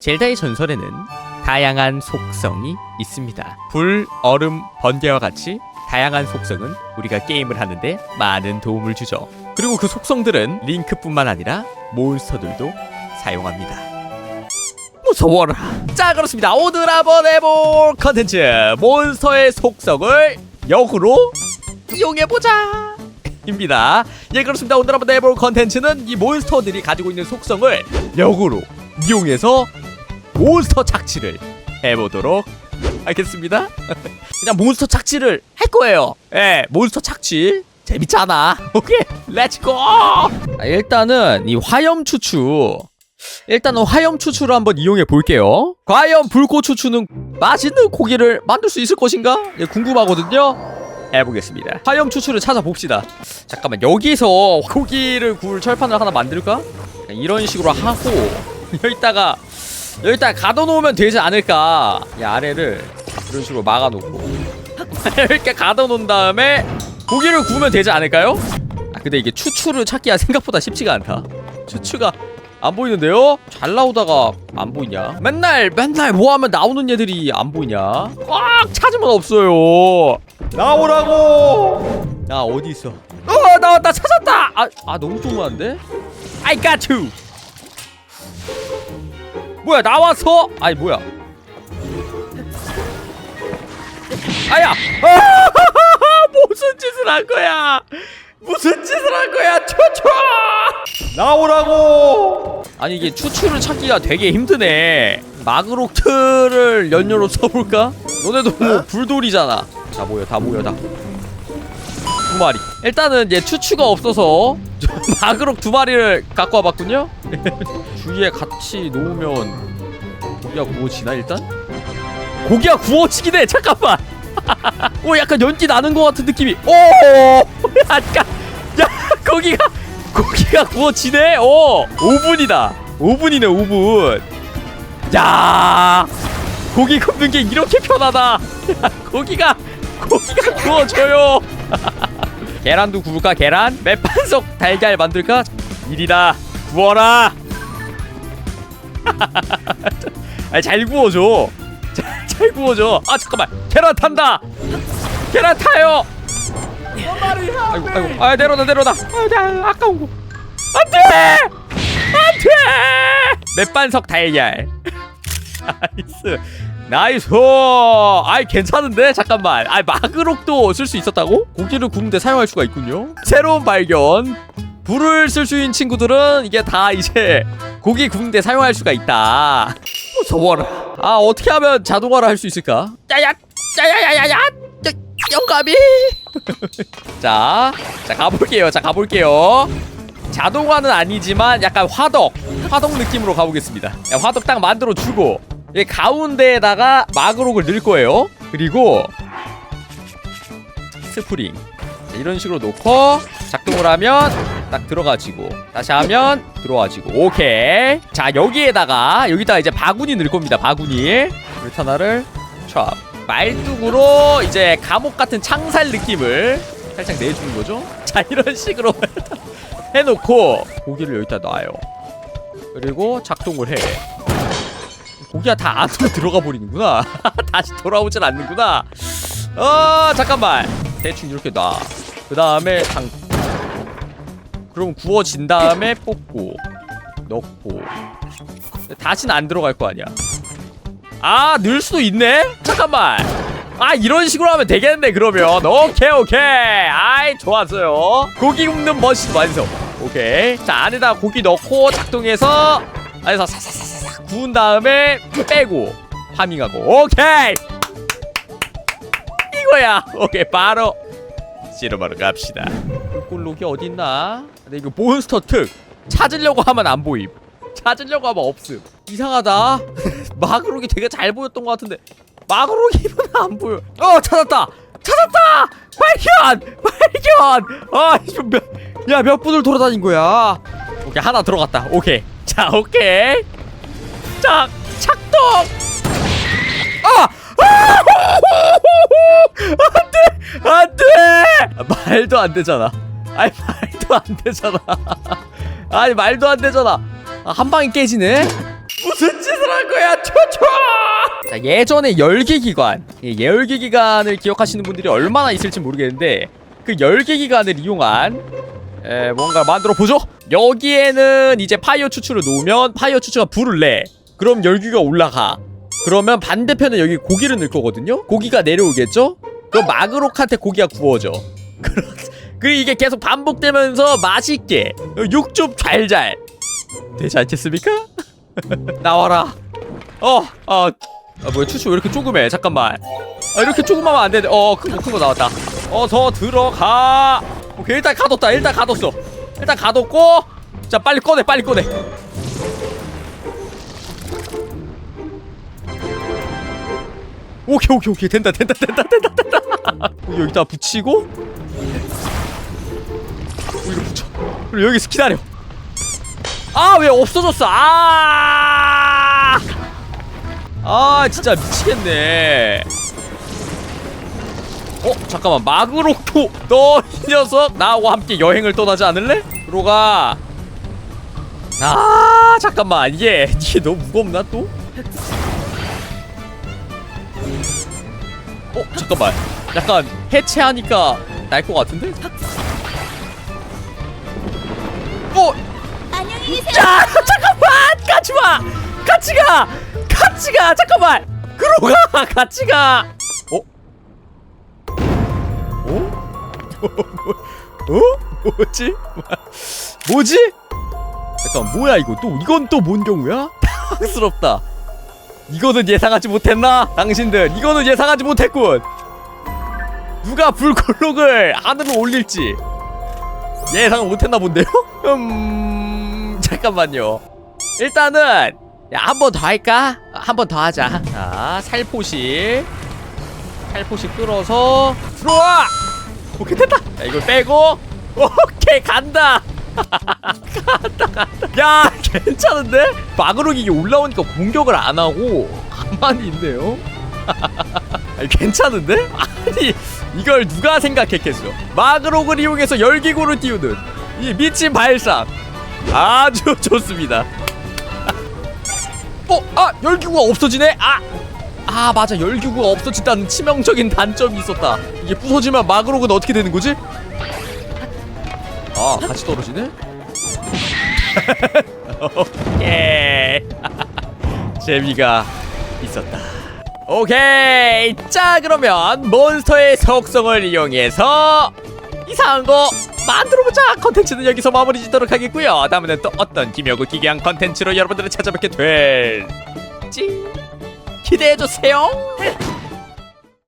젤다의 전설에는 다양한 속성이 있습니다. 불, 얼음, 번개와 같이 다양한 속성은 우리가 게임을 하는데 많은 도움을 주죠. 그리고 그 속성들은 링크뿐만 아니라 몬스터들도 사용합니다. 무서워라. 자 그렇습니다. 오늘 한번 해볼 컨텐츠 몬스터의 속성을 역으로 이용해보자. 입니다. 예 그렇습니다. 오늘 한번 해볼 컨텐츠는 이 몬스터들이 가지고 있는 속성을 역으로 이용해서 몬스터 착취를 해보도록 하겠습니다. 그냥 몬스터 착취를 할 거예요. 예, 몬스터 착취 재밌잖아. 오케이, 렛츠고. 아, 일단은 이 화염 추추. 일단은 화염 추추를 한번 이용해 볼게요. 과연 불꽃 추추는 맛있는 고기를 만들 수 있을 것인가? 예, 궁금하거든요. 해보겠습니다. 화염 추추를 찾아봅시다. 잠깐만 여기서 고기를 구울 철판을 하나 만들까? 이런 식으로 하고 여기다가 여기다가 가둬놓으면 되지 않을까? 이 아래를 이런 식으로 막아놓고 이렇게 가둬놓은 다음에 고기를 구우면 되지 않을까요? 아 근데 이게 추추를 찾기가 생각보다 쉽지가 않다. 추추가 안 보이는데요? 잘 나오다가 안 보이냐? 맨날 맨날 뭐 하면 나오는 얘들이 안 보이냐? 꽉 찾으면 없어요. 나오라고. 야 어디 있어? 어 나왔다 찾았다. 아, 아 너무 조그만데? I got you. 뭐야 나왔어? 아니 뭐야? 아야! 아, 무슨 짓을 한 거야? 무슨 짓을 한 거야? 추추! 나오라고! 아니 이게 추추를 찾기가 되게 힘드네. 마그록트를 연료로 써볼까? 너네도 뭐 불돌이잖아. 다 모여, 다 모여, 다. 두 마리. 일단은 얘 추추가 없어서 마그록 두 마리를 갖고 와봤군요. 주위에 같이 놓으면 고기가 구워지나 일단? 고기가 구워지긴 해. 잠깐만. 오 약간 연기 나는 것 같은 느낌이. 오 약간 야 고기가 고기가 구워지네. 오 5분이다. 5분이네 5분. 야 고기 굽는 게 이렇게 편하다. 야, 고기가 고기가 구워져요. 계란도 구울까 계란? 맵반석 달걀 만들까? 일이다 구워라. 잘 구워줘. 잘, 잘 구워줘. 아 잠깐만. 계란 탄다. 계란 타요. 아이고 아이고. 아 내려놔 내려놔. 아나 아까운 거. 안돼! 안돼! 맵반석 달걀. 나이스. 나이스. 아이 괜찮은데? 잠깐만. 아이 마그록도 쓸 수 있었다고? 고기를 구운데 사용할 수가 있군요. 새로운 발견 불을 쓸 수 있는 친구들은 이게 다 이제 고기 구운 데 사용할 수가 있다. 무서워라. 아 어떻게 하면 자동화를 할 수 있을까? 야야 야야야야야 영감이. 자, 자 가볼게요. 자 가볼게요. 자동화는 아니지만 약간 화덕 화덕 느낌으로 가보겠습니다. 야, 화덕 딱 만들어 주고 이 가운데에다가 마그록을 넣을 거예요. 그리고 스프링. 자, 이런 식으로 놓고 작동을 하면 딱 들어가지고 다시 하면 들어와지고 오케이 자 여기에다가 여기다가 이제 바구니 넣을 겁니다 바구니 불타나를 촥 말뚝으로 이제 감옥 같은 창살 느낌을 살짝 내주는 거죠 자 이런 식으로 해놓고 고기를 여기다 놔요 그리고 작동을 해 고기가 다 안으로 들어가 버리는구나. 다시 돌아오질 않는구나. 어 잠깐만. 대충 이렇게 놔. 그 다음에 장. 그럼 구워진 다음에 뽑고 넣고. 다시는 안 들어갈 거 아니야. 아 넣을 수도 있네. 잠깐만. 아 이런 식으로 하면 되겠네 그러면 오케이 오케이 아이 좋았어요 고기 굽는 머신 완성 오케이 자 안에다 고기 넣고 작동해서 안에서 사사사사 구운 다음에 빼고 파밍하고 오케이 이거야 오케이 바로 씨름하러 갑시다. 꿀록이 어딨나? 근데 이거 몬스터 특! 찾으려고 하면 안 보임. 찾으려고 하면 없음. 이상하다. 마그록이 되게 잘 보였던 것 같은데. 마그록이면 안 보여. 어 찾았다! 찾았다! 발견! 발견! 아야몇 분을 돌아다닌 거야? 오케이 하나 들어갔다. 오케이. 자 오케이. 자 작동 아! 안돼 안돼 말도 안 되잖아. 아니 말도 안 되잖아. 아니 말도 안 되잖아. 아, 한 방에 깨지네? 무슨 짓을 한 거야? 튜튜 자 예전에 열기 기관. 이 열기 기관을 기억하시는 분들이 얼마나 있을지 모르겠는데 그 열기 기관을 이용한 에, 뭔가 만들어 보죠? 여기에는 이제 파이어 추출을 놓으면 파이어 추출가 불을 내. 그럼 열기가 올라가. 그러면 반대편에 여기 고기를 넣을 거거든요? 고기가 내려오겠죠? 그럼 마그록한테 고기가 구워져 그러- 그 이게 계속 반복되면서 맛있게 육즙 잘잘 되지 않겠습니까? 나와라. 어, 아, 아 뭐야 추추 왜 이렇게 조그매? 잠깐만. 아 이렇게 조그마면 안 되는데. 어, 큰 거 큰 거 나왔다. 어서 들어가. 오케이 일단 가뒀다. 일단 가뒀어. 일단 가뒀고. 자 빨리 꺼내, 빨리 꺼내. 오케이 오케이 오케이 된다 된다 된다 된다 된다. 여기 여기다 붙이고. 여기로 붙여. 그리고 여기서 기다려. 아 왜 없어졌어 아! 아 진짜 미치겠네 어 잠깐만 마그로토 너 이 녀석 나와 함께 여행을 떠나지 않을래? 들어가 아 잠깐만 이게 이게 너무 무겁나 또? 어 잠깐만 약간 해체하니까 날 것 같은데? 어 안녕히 계세요. 야 잠깐만 같이 와 같이 가 같이 가 잠깐만 그러가 같이 가 어? 어? 어? 뭐지? 뭐지? 잠깐 뭐야 이거 또 이건 또 뭔 경우야? 당황스럽다 이거는 예상하지 못했나? 당신들 이거는 예상하지 못했군 누가 불콜록을 하늘로 올릴지 예상을 못했나 본데요? 음 잠깐만요. 일단은 한 번 더 할까? 한 번 더 하자. 자 살포시 살포시 끌어서 들어와! 오케이 됐다! 자 이걸 빼고 오케이 간다! 간다 간다 야 괜찮은데? 이게 올라오니까 공격을 안 하고 가만히 있네요 아니, 괜찮은데? 아니 이걸 누가 생각했겠어 마그록을 이용해서 열기구를 띄우는 이 미친 발상 아주 좋습니다 어? 아 열기구가 없어지네? 아! 아 맞아 열기구가 없어진다는 치명적인 단점이 있었다 이게 부서지면 마그록은 어떻게 되는 거지? 아 같이 떨어지네? 오케이 재미가 있었다 오케이. 자 그러면 몬스터의 속성을 이용해서 이상한 거 만들어보자. 컨텐츠는 여기서 마무리 짓도록 하겠고요. 다음에는 또 어떤 기묘하고 기괴한 컨텐츠로 여러분들을 찾아뵙게 될지 기대해주세요